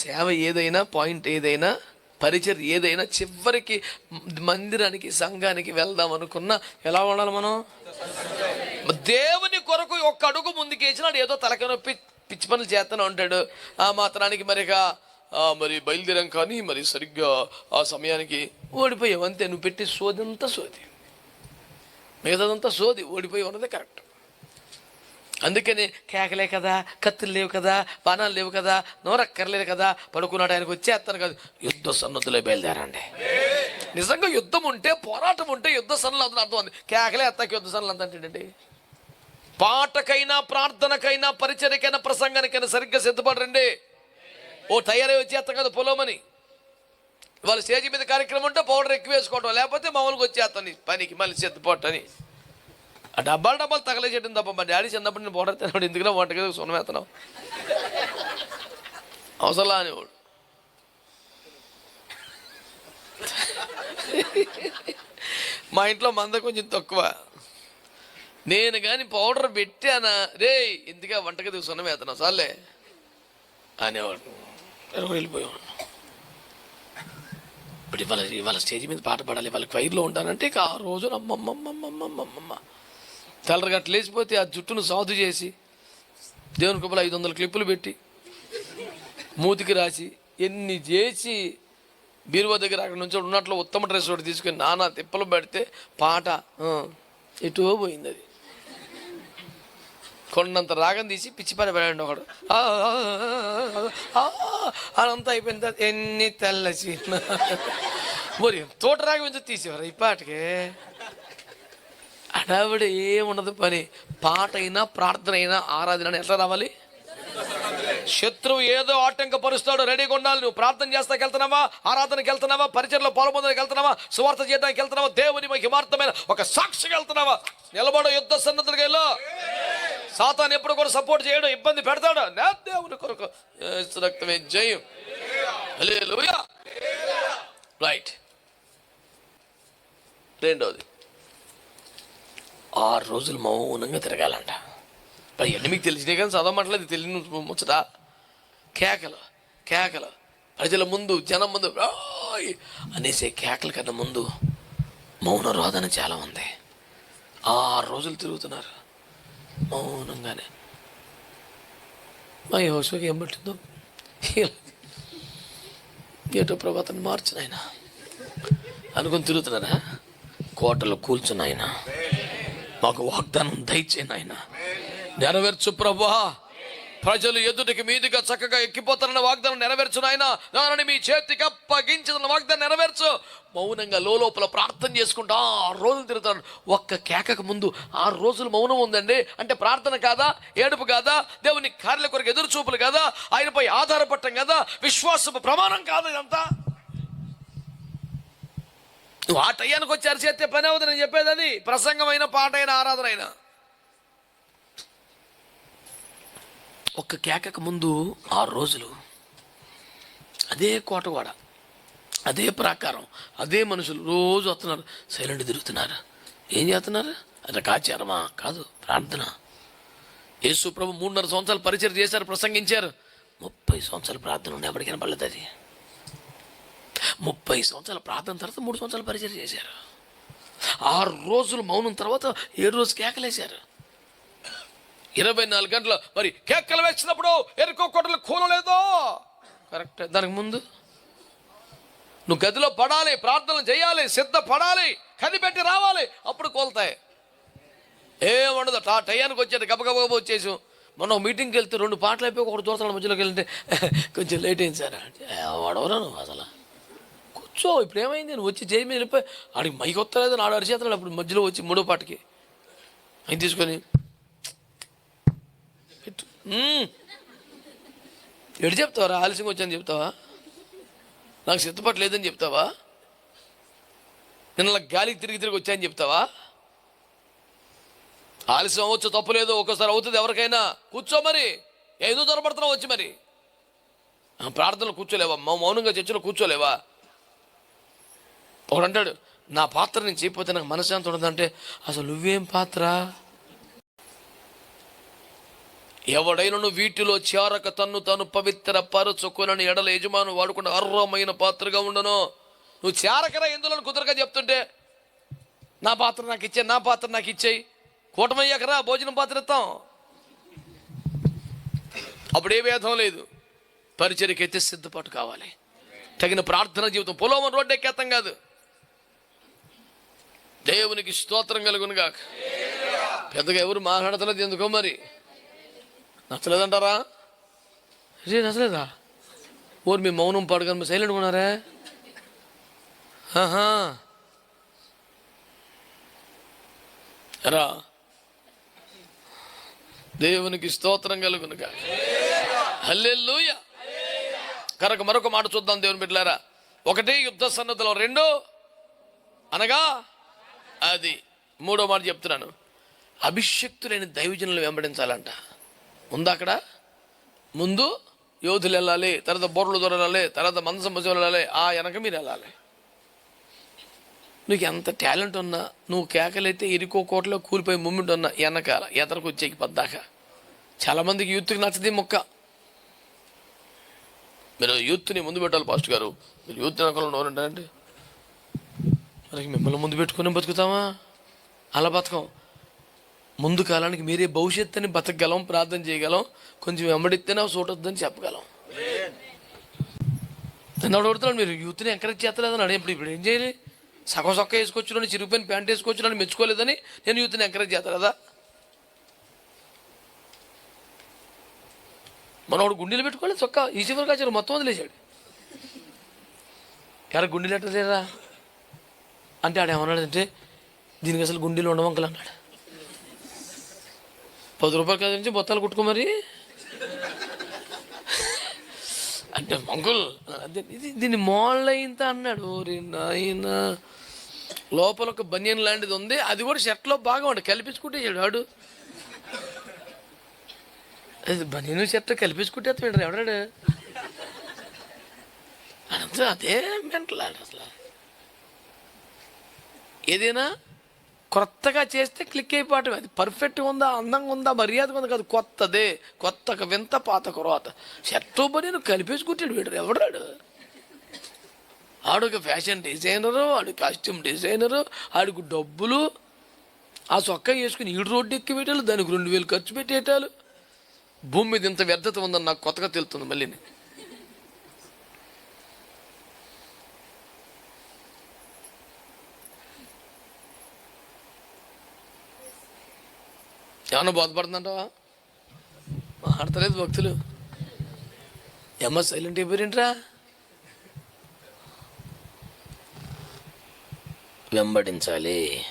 సేవ ఏదైనా పాయింట్ ఏదైనా పరిచర్ ఏదైనా చివరికి మందిరానికి సంఘానికి వెళ్దాం అనుకున్నా ఎలా ఉండాలి మనం? దేవుని కొరకు ఒక్క అడుగు ముందుకేసినాడు ఏదో తలక నొప్పి పిచ్చి పనులు చేస్తూనే ఉంటాడు ఆ మాత్రానికి మరిగా మరి బయలుదేరాం కానీ మరి సరిగ్గా ఆ సమయానికి ఓడిపోయావు. అంతే నువ్వు పెట్టి సోదంతా సోది. మిగతాదంతా సోది ఓడిపోయి ఉన్నదే కరెక్ట్. అందుకని కేకలే కదా కత్తులు లేవు కదా బాణాలు లేవు కదా నోరక్కర్లేదు కదా పడుకున్నాడు ఆయనకు వచ్చేస్తాను కదా. యుద్ధ సన్నద్ధులే బయలుదేరండి. నిజంగా యుద్ధం ఉంటే పోరాటం ఉంటే యుద్ధ సన్నలు అర్థం ఉంది కేకలే అత్తకి యుద్ధ సన్నలు అంతంటండి పాటకైనా ప్రార్థనకైనా పరిచయకైనా ప్రసంగానికైనా సరిగ్గా సిద్ధపడరండి ఓ తయారై వచ్చేస్తాం కదా పొలమని. వాళ్ళ స్టేజ్ మీద కార్యక్రమం ఉంటే పౌడర్ ఎక్కువ వేసుకోవటం లేకపోతే మామూలుగా వచ్చేస్తాను పనికి మళ్ళీ సిద్ధపడటని డబ్బాలు డబ్బాలు తగలేసేయడం తప్ప మా డాడీ చిన్నప్పుడు నేను పౌడర్ తిన్నాడు ఎందుకున్నా వంటగది సున్నం వేస్తున్నావు? అవసరంలా అనేవాడు మా ఇంట్లో మంద కొంచెం తక్కువ. నేను కానీ పౌడర్ పెట్టానా? రే ఎందుగా వంటగది సున్నం వేస్తున్నావు? సార్లే అనేవాడు. ఎరువు వెళ్ళిపోయాడు ఇప్పుడు ఇవాళ ఇవాళ స్టేజ్ మీద పాట పాడాలి. వాళ్ళ క్వైర్లో ఉంటానంటే ఇక ఆ రోజు అమ్మమ్మమ్మమ్మమ్మమ్మ తెల్లరగట్టు లేచిపోతే ఆ జుట్టును సాధు చేసి దేవుని కుప్పలు ఐదు వందల క్లిప్పులు పెట్టి మూతికి రాసి ఎన్ని చేసి బీరువా దగ్గర అక్కడ నుంచి ఉన్నట్లు ఉత్తమ డ్రెస్ ఒకటి తీసుకొని నానా తిప్పలు పెడితే పాట ఎటువో ఎటో పోయింది అది. కొండంత రాగం తీసి పిచ్చి పని పడండి ఒకడు. అదంతా అయిపోయిన తర్వాత ఎన్ని తెల్లచి మరి తోట రాగం ఎందుకు తీసేవారు ఈ పాటకి? ఆవిడ ఏముండదు పని. పాట అయినా ప్రార్థన అయినా ఆరాధన ఎట్లా రావాలి? శత్రువు ఏదో ఆటంకపరుస్తాడు రెడీగా ఉండాలి. నువ్వు ప్రార్థన చేస్తాకి వెళ్తున్నావా? ఆరాధనకి వెళ్తున్నావా? పరిచయలో పాల్పొందడానికి వెళ్తున్నావా? సువార్త చేయడానికి వెళ్తున్నావా? దేవుని మహిమార్థమైన ఒక సాక్షిగా వెళ్తున్నావా? నిలబడు యుద్ధ సన్నద్ధులుగా వెళ్ళు. సాతాన్ ఎప్పుడు కూడా సపోర్ట్ చేయడం ఇబ్బంది పెడతాడు. నా దేవుని కొరకు రక్తమే జయం. రైట్ రెండోది. ఆరు రోజులు మౌనంగా తిరగాలంట. అవన్నీ మీకు తెలిసినాయి కానీ చదవమంటలేదు తెలియని ముచ్చట. కేకలు కేకలు. ప్రజల ముందు జనం ముందు అనేసే కేకల కన్నా ముందు మౌన రోదన చాలా ఉంది. ఆరు రోజులు తిరుగుతున్నారు. మౌనంగానే. మా యోశకి ఏం పట్టిందో? ఏటో ప్రభాతాన్ని మార్చిన ఆయన అనుకుని తిరుగుతున్నారా? కోటలు కూల్చున్నాయన మాకు వాగ్దానం దయచేయను నాయన. నెరవేర్చు ప్రభా. ప్రజలు ఎదుటికి మీదుగా చక్కగా ఎక్కిపోతారన్న వాగ్దానం నెరవేర్చు నాయన. దానిని మీ చేతికి అప్పగించిన వాగ్దానం నెరవేర్చు. మౌనంగా లోపల ప్రార్థన చేసుకుంటా ఆరు రోజులు తిరుగుతాను ఒక్క కేకకు ముందు ఆరు రోజులు మౌనం ఉందండి. అంటే ప్రార్థన కాదా? ఏడుపు కాదా? దేవుని కార్యల కొరకు ఎదురు చూపులు కాదా? ఆయనపై ఆధారపడటం కదా? విశ్వాసపు ప్రమాణం కాదు ఇదంతా? నువ్వు ఆ టయానికి వచ్చి అరిచేస్తే పని అవుతుంది నేను చెప్పేది అది. ప్రసంగమైన పాట అయిన ఆరాధన అయినా ఒక్క కేకకు ముందు ఆరు రోజులు. అదే కోటవాడ. అదే ప్రాకారం. అదే మనుషులు రోజు వస్తున్నారు. సైలెంట్ తిరుగుతున్నారు. ఏం చేస్తున్నారు? అది కాచారమా? కాదు ప్రార్థన. యేసు ప్రభు మూడున్నర సంవత్సరాలు పరిచయం చేశారు ప్రసంగించారు. ముప్పై సంవత్సరాలు ప్రార్థన ఉండే ఎప్పటికైనా పడలేదు అది. ముప్పై సంవత్సరాల ప్రార్థన తర్వాత మూడు సంవత్సరాలు పరిచయం చేశారు. ఆరు రోజులు మౌనం తర్వాత ఏడు రోజు కేకలేశారు. ఇరవై నాలుగు గంటలు మరి కేకలు వేసినప్పుడు ఎరుకో కొట్టలు కూలలేదో? కరెక్ట్. దానికి ముందు నువ్వు గదిలో పడాలి ప్రార్థనలు చేయాలి సిద్ధపడాలి కనిపెట్టి రావాలి అప్పుడు కోల్తాయి. ఏముండదు ఆ టయానికి వచ్చేది గబగబా వచ్చేసాం. మొన్న మీటింగ్కి వెళ్తే రెండు పాటలు అయిపోయి ఒకటి దూరతల మధ్యలోకి వెళ్తే కొంచెం లేట్ అయింది సార్. వాడవరా నువ్వు అసలు? కూర్చో ఇప్పుడు ఏమైంది నువ్వు వచ్చి చేయి మీద వెళ్ళిపోయి ఆడికి మైకి వస్తలేదు నాడు అరిచేస్తున్నాడు అప్పుడు మధ్యలో వచ్చి మూడో పాటకి. ఆయన తీసుకొని పెట్టు. చెప్తావా ఎటు చెప్తావరా? ఆలస్యంగా వచ్చాను చెప్తావా? నాకు సిద్ధపడలేదని చెప్తావా? నిన్న గాలికి తిరిగి తిరిగి వచ్చాయని చెప్తావా? ఆలస్యం అవ్వచ్చు తప్పలేదు ఒక్కోసారి అవుతుంది ఎవరికైనా. కూర్చో మరి. ఏదో దొరపడుతున్నావు వచ్చి మరి? ప్రార్థనలు కూర్చోలేవా? మౌనంగా చర్చలో కూర్చోలేవా? ఒకడు అంటాడు నా పాత్ర నేను చేయకపోతే నాకు మనశ్శాంతి ఉండదంటే అసలు నువ్వేం పాత్ర? ఎవడైనను వీటిలో చేరక తన్ను తను పవిత్ర పరచుకునని ఎడల యజమాను వాడుకున్న అర్హమైన పాత్రగా ఉండను. నువ్వు చేరకరా ఎందులో కుదరగా చెప్తుంటే నా పాత్ర నాకు ఇచ్చే నా పాత్ర నాకు ఇచ్చేయి. కూటమయ్యాకరా భోజనం పాత్ర ఇస్తాం. అప్పుడు ఏ భేదం లేదు. పరిచర్యకి అయితే సిద్ధపాటు కావాలి. తగిన ప్రార్థన జీవితం. పొలం రోడ్డు ఎక్కేస్తాం కాదు. దేవునికి స్తోత్రం కలుగునుగా పెద్దగా ఎవరు మాట్లాడతలేదు ఎందుకో మరి? నచ్చలేదంటారా? ఏ నచ్చలేదా? ఓరు మీ మౌనం పాడుకొని మీరు సైలెంట్ ఉన్నారే? ఆహా. రా. దేవునికి స్తోత్రం కలుగునుగా హల్లెలూయ. కనుక మరొక మాట చూద్దాం దేవుని బిడ్డలారా. ఒకటి యుద్ధ సన్నద్ధలో రెండు అనగా అది మూడో మాట చెప్తున్నాను. అభిషక్తులైన దైవజనులు వెంబడించాలంట. ఉందా అక్కడ? ముందు యోధులు వెళ్ళాలి తర్వాత బొర్రలు దూరం వెళ్ళాలి తర్వాత మందసం వెళ్ళాలి ఆ వెనక మీరు వెళ్ళాలి. నీకు ఎంత టాలెంట్ ఉన్నా నువ్వు కేకలైతే ఇరుకో కోట్లో కూలిపోయి మూమెంట్ ఉన్నా వెనకాల ఎతరకు వచ్చేకి పద్దాక. చాలామందికి యూత్కి నచ్చది మొక్క. మీరు యూత్ని ముందు పెట్టాలి పాస్ట్ గారు. మీరు యూత్ వెనకాల ఉన్నవారంటే మనకి మిమ్మల్ని ముందు పెట్టుకుని బతుకుతామా? అలా బతకం. ముందు కాలానికి మీరే భవిష్యత్తు అని బతకగలం ప్రార్థన చేయగలం. కొంచెం వెంబడిస్తేనే చూడొద్దని చెప్పగలం. నన్ను అడుగుతున్నాను మీరు యూత్ని ఎంకరేజ్ చేస్తలేదని అడిగి ఇప్పుడు ఇప్పుడు ఏం చేయాలి? సగం సొక్క వేసుకొచ్చునని చిరిగిపోయిన ప్యాంట్ వేసుకొచ్చునని మెచ్చుకోలేదని నేను యూత్ని ఎంకరేజ్ చేస్తలేదా మనోడు గుండెలు పెట్టుకోలేదు చొక్క ఈ చివరికి కాచారు మొత్తం వదిలేశాడు. ఎవరు గుండెలు ఎట్టలేరా అంటే ఆడు ఏమన్నాడు అంటే దీనికి అసలు గుండీలు ఉండవంకలు అన్నాడు. పది రూపాయలు కదా నుంచి బొత్తాలు కుట్టుకో మరి. అంటే మంకుల్ అదే ఇది దీన్ని మోళ్ళ ఇంత అన్నాడు. ఓరి నాయన లోపల ఒక బనియన్ లాంటిది ఉంది. అది కూడా షర్ట్లో బాగా ఉండి. కల్పించుకుంటే ఆడు. అది బనియన్ షర్ట్ కల్పించుకుంటే ఎవడాడు? అదంతా అదే మెంటల్ అసలు. ఏదైనా కొత్తగా చేస్తే క్లిక్ అయిపోవటం అది పర్ఫెక్ట్గా ఉందా అందంగా ఉందా మర్యాదగా ఉందా కాదు. కొత్తదే కొత్తగా వింత పాత కొరత షర్టు నేను కలిపేసుకుంటాడు వీడు. ఎవడాడు ఆడొక ఫ్యాషన్ డిజైనరు ఆడు కాస్ట్యూమ్ డిజైనరు ఆడికి డబ్బులు. ఆ చొక్కా వేసుకుని ఈడు రోడ్డు ఎక్కి పెట్టాలి దానికి రెండు వేలు ఖర్చు పెట్టేటాలు భూమి మీద ఇంత వ్యర్థత ఉందని నాకు కొత్తగా తెలుస్తుంది మళ్ళీ ఏమన్నా బోధపడుతుందంటావా? మాట్లాడతలేదు భక్తులు. ఏమో సైలెంట్ అయిపోయారేంట్రా వెంబడించాలి.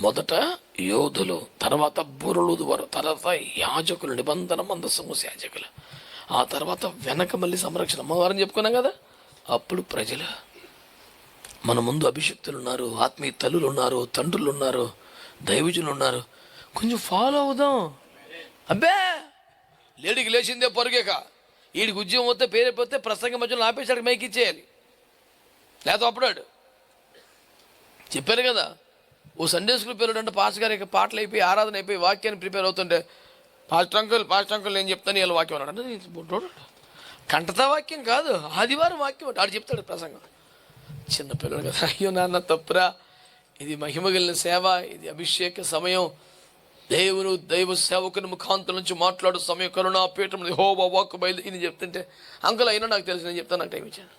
మొదట యోధులు తర్వాత బురులుదువరు తర్వాత యాజకులు నిబంధన మందస్సము యాజకులు. ఆ తర్వాత వెనక మళ్ళీ సంరక్షణ. అమ్మవారని చెప్పుకున్నాం కదా? అప్పుడు ప్రజలు మన ముందు అభిషక్తులు ఉన్నారు ఆత్మీయ తల్లులు ఉన్నారు తండ్రులు ఉన్నారు దైవజులు ఉన్నారు. కొంచెం ఫాలో అవుదాం. అబ్బే! లేడికి లేచిందే పొరిగేక. వీడికి ఉద్యోగం వస్తే పేరైపోతే ప్రసంగం మధ్యలో ఆపేసాడు మైకి ఇచ్చేయాలి. లేదా అప్పుడాడు. చెప్పారు కదా ఓ సండే స్కూల్ పేరు అంటే పాస్ గారి పాటలు అయిపోయి ఆరాధన అయిపోయి వాక్యాన్ని ప్రిపేర్ అవుతుంటే పాస్టర్ అంకుల్ పాస్టర్ అంకుల్ నేను చెప్తాను వీళ్ళ వాక్యం అన్నాడు. అంటే కంటతా వాక్యం కాదు ఆదివారం వాక్యం ఆడు చెప్తాడు ప్రసంగం. చిన్నపిల్లడు కదా. అయ్యో నాన్న తప్పురా. ఇది మహిమగలిగిన సేవ ఇది అభిషేక సమయం. దేవుడు దైవ సేవకుని ముఖాంతం నుంచి మాట్లాడు సమయం కరుణా పీఠం హో వాక్ బయలు ఇది చెప్తుంటే అంకుల్ అయినా నాకు తెలుసు నేను చెప్తాను నాకు టైం ఇచ్చాను.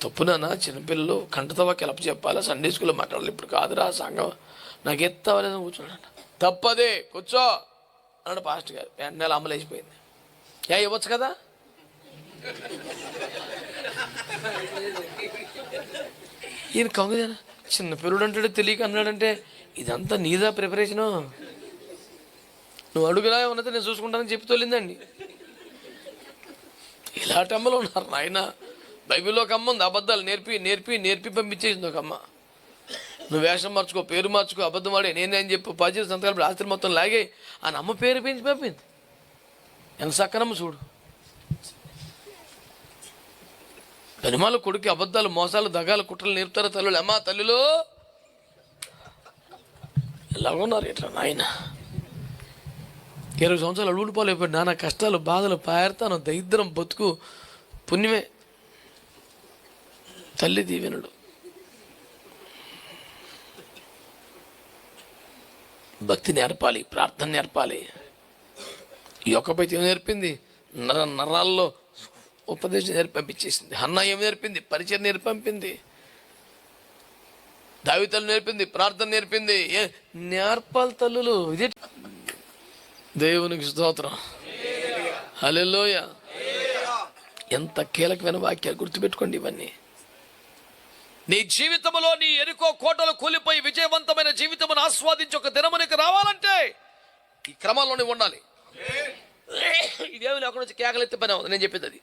తప్పునా చిన్నపిల్లలు కంటతవాకి కెలప చెప్పాలా? సండే స్కూల్లో మాట్లాడాలి ఇప్పుడు కాదురా సంఘం. నాకు ఎత్తవలేదని కూర్చున్నాడు తప్పదే కూర్చో అన్నాడు పాస్ట్ గారు. వెంటనే అమలు వేసిపోయింది ఏ ఇవ్వచ్చు కదా? ఈయన కంగుదేనా చిన్న పిల్లడు అంటాడు తెలియక అన్నాడంటే ఇదంతా నీదా ప్రిపరేషను నువ్వు అడుగురా ఉన్నది నేను చూసుకుంటానని చెప్పి తొలిందండి. ఇలాంటి అమ్మలు ఉన్నారు నాయన. బైబిల్లో ఒక అమ్మ ఉంది అబద్ధాలు నేర్పి నేర్పి నేర్పి పంపించేసింది ఒక అమ్మ. నువ్వు వేషం మార్చుకో పేరు మార్చుకో అబద్ధం ఆడే నేనేం చెప్పు పది సంతకాలు రాత్రి మొత్తం లాగే ఆ అమ్మ పేరు పెంచి పంపింది. ఎంత సక్కనమ్మ చూడు. పెనుమాల కొడుకు అబద్ధాలు మోసాలు దగాలు కుట్రలు నేర్పుతారా తల్లులు? అమ్మా తల్లులు! ఎలా ఉన్నారు ఇట్లా నాయన. ఇరవై సంవత్సరాలు అడుగులు నానా కష్టాలు బాధలు పాయర్తాను దరిద్రం బతుకు పుణ్యమే. తల్లి దీవెనుడు. భక్తి నేర్పాలి ప్రార్థన నేర్పాలి. ఈ ఒక్క ఏం నేర్పింది? నర నరాల్లో ఉపదేశం నేర్పంపించేసింది అన్న ఏం నేర్పింది? పరిచయం నేర్పంపింది దావితలు నేర్పింది ప్రార్థన నేర్పింది. ఏ నేర్పాలి తల్లులు. ఇది దేవునికి స్తోత్రం. హల్లెలూయ. ఎంత కీలకమైన వాక్యాలు గుర్తుపెట్టుకోండి ఇవన్నీ. నీ జీవితంలో నీ ఎరుకో కోటలు కూలిపోయి విజయవంతమైన జీవితమును ఆస్వాదించి ఒక దినమునికి రావాలంటే ఈ క్రమంలోనే ఉండాలి. ఇదేమి లేకుండా కేకలు ఎత్తే పని అవ్వదు. నేను చెప్పేది అది.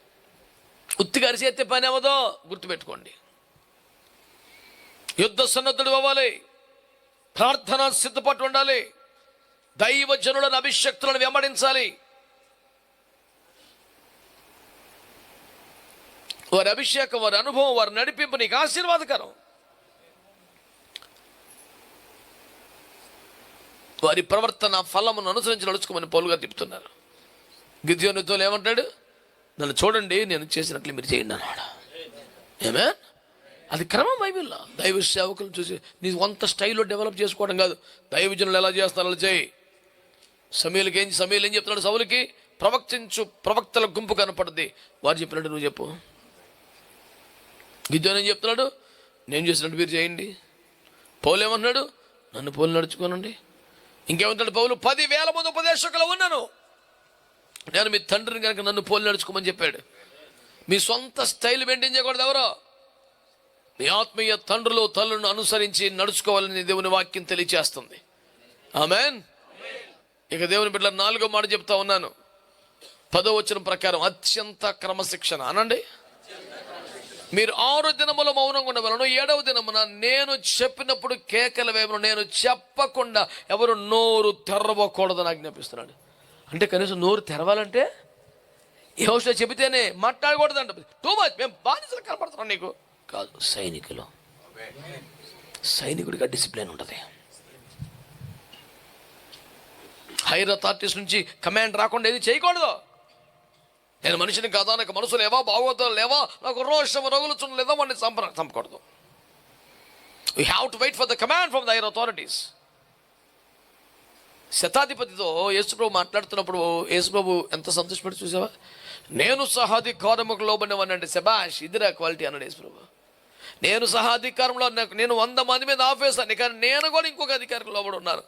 ఉత్తిగా అరిసి ఎత్తే పని అవ్వదో గుర్తుపెట్టుకోండి. యుద్ధ సన్నద్ధుడు అవ్వాలి. ప్రార్థన సిద్ధపట్టు ఉండాలి. దైవ జనులను అభిషక్తులను వెంబడించాలి. వారి అభిషేకం వారి అనుభవం వారి నడిపింపు నీకు ఆశీర్వాదకరం. వారి ప్రవర్తన ఫలమును అనుసరించి నడుచుకోమని పౌలుగా తిప్పుతున్నారు గిద్యోనితో ఏమంటాడు నన్ను చూడండి నేను చేసినట్లు మీరు చేయండి అన్నాడు. ఏమే అది క్రమం బైబిల్లో. దైవ సేవకులు చూసి నీ వంత స్టైల్లో డెవలప్ చేసుకోవడం కాదు. దైవజనులు ఎలా చేస్తారో అలా చేయి. సమీలకి ఏం సమీలు ఏం చెప్తున్నాడు సౌలుకి? ప్రవక్తించు ప్రవక్తల గుంపు కనపడుద్ది. వారు చెప్పినట్టు నువ్వు చెప్పు. గిద్యోని ఏం చెప్తున్నాడు? నేను చేసినట్టు మీరు చేయండి. పౌలు ఏమన్నాడు నన్ను పౌలు నడుచుకోనండి. ఇంకేమంటాడు పౌలు? పదివేల మంది ఉపదేశకులు ఉన్నాను. నేను మీ తండ్రిని కనుక నన్ను పోలి నడుచుకోమని చెప్పాడు. మీ సొంత స్టైల్ మెయింటైన్ చేయకూడదు ఎవరో. మీ ఆత్మీయ తండ్రులు తల్లులను అనుసరించి నడుచుకోవాలని దేవుని వాక్యం తెలియచేస్తుంది. ఆమెన్. ఇక దేవుని బిడ్డ నాలుగో మాట చెప్తా ఉన్నాను. పదో వచ్చిన ప్రకారం అత్యంత క్రమశిక్షణ. అనండి. మీరు ఆరు దినముల మౌనంగా ఉండవలను. ఏడవ దినమున నేను చెప్పినప్పుడు కేకల వేమను నేను చెప్పకుండా ఎవరు నోరు తెరవకూడదని ఆజ్ఞాపిస్తున్నాడు. అంటే కనీసం నోరు తెరవాలంటే ఏ హౌస్లో చెబితేనే మాట్లాడకూడదంట. టూ మచ్ మేము బానిసలు కనపడుతున్నాం నీకు. కాదు సైనికులు. సైనికుడిగా డిసిప్లిన్ ఉంటుంది. హైర్ అథారిటీస్ నుంచి కమాండ్ రాకుండా ఏది చేయకూడదు. నేను మనిషిని కాదా నాకు మనసు లేవా బాగోతాలు లేవా నాకు రోషం రగులుచున్న లేదా వాడిని చంప చంపకూడదు. You have to wait for the command from the higher authorities శతాధిపతితో యేసుప్రభు మాట్లాడుతున్నప్పుడు యేసుప్రభు ఎంత సంతోషపడి చూసావా? నేను సహాధికారముకు లోబడినవని అంటే శబాష్ ఇదిరా క్వాలిటీ అన్నాడు యేసుప్రభు. నేను సహాధికారంలో నాకు నేను వంద మంది మీద ఆఫేసాను కానీ నేను కూడా ఇంకొక అధికారికి లోబడి ఉన్నాను.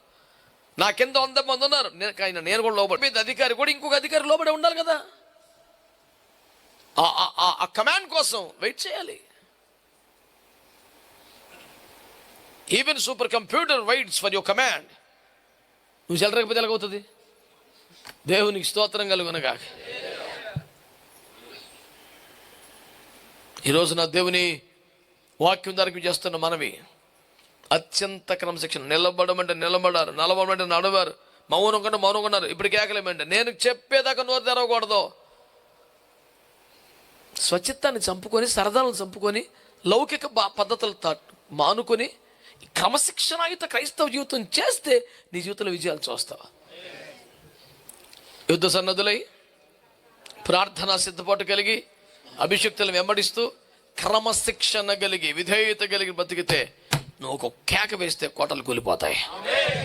నా కింద వంద మంది ఉన్నారు. నేను ఆయన నేను కూడా లోబడి మీద అధికారి కూడా ఇంకొక అధికారి లోబడి ఉండాలి కదా. ఆ- ఆ కమాండ్ కోసం వెయిట్ చేయాలి. Even super computer waits for your command నువ్వు చెల్లరకపోతే ఎలాగవుతుంది దేవునికి స్తోత్రం కలుగునగా ఈరోజు నా దేవుని వాక్యం ధరకు చేస్తున్న మనవి. అత్యంత క్రమశిక్షణ నిలబడమంటే నిలబడారు నలబడమంటే నడవారు. మౌనం కంటే మౌనం ఉన్నారు. ఇప్పుడు కేకలేమంటే నేను చెప్పేదాకా నోరు తెరవకూడదు. స్వచ్ఛతాన్ని చంపుకొని సరదాలను చంపుకొని లౌకిక బా పద్ధతులు మానుకొని క్రమశిక్షణాయుత క్రైస్తవ జీవితం చేస్తే నీ జీవితంలో విజయాలు చూస్తావా? యుద్ధ సన్నద్ధులై ప్రార్థనా సిద్ధపాటు కలిగి అభిషక్తులను వెంబడిస్తూ క్రమశిక్షణ కలిగి విధేయత కలిగి బతికితే నువ్వు ఒక కేక వేస్తే కోటలు కూలిపోతాయి.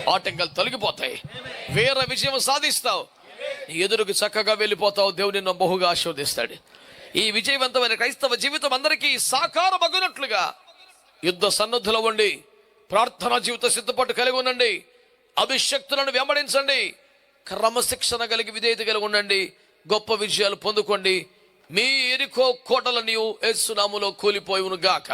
ఆటంకాలు తొలగిపోతాయి. వేరే విజయం సాధిస్తావు. ఎదురుకు చక్కగా వెళ్ళిపోతావు. దేవుని నిన్ను బహుగా ఆశీర్వదిస్తాడు. ఈ విజయవంతమైన క్రైస్తవ జీవితం అందరికీ సాకారమగునట్లుగా. యుద్ధ సన్నద్ధులు ఉండి ప్రార్థనా జీవిత సిద్ధపాటు కలిగి ఉండండి. అభిషక్తులను వెంబడించండి. క్రమశిక్షణ కలిగి విధేయత కలిగి ఉండండి. గొప్ప విజయాలు పొందుకోండి. మీ ఎరుకో కోటల నీవు ఎస్సునాములో కూలిపోయును గాక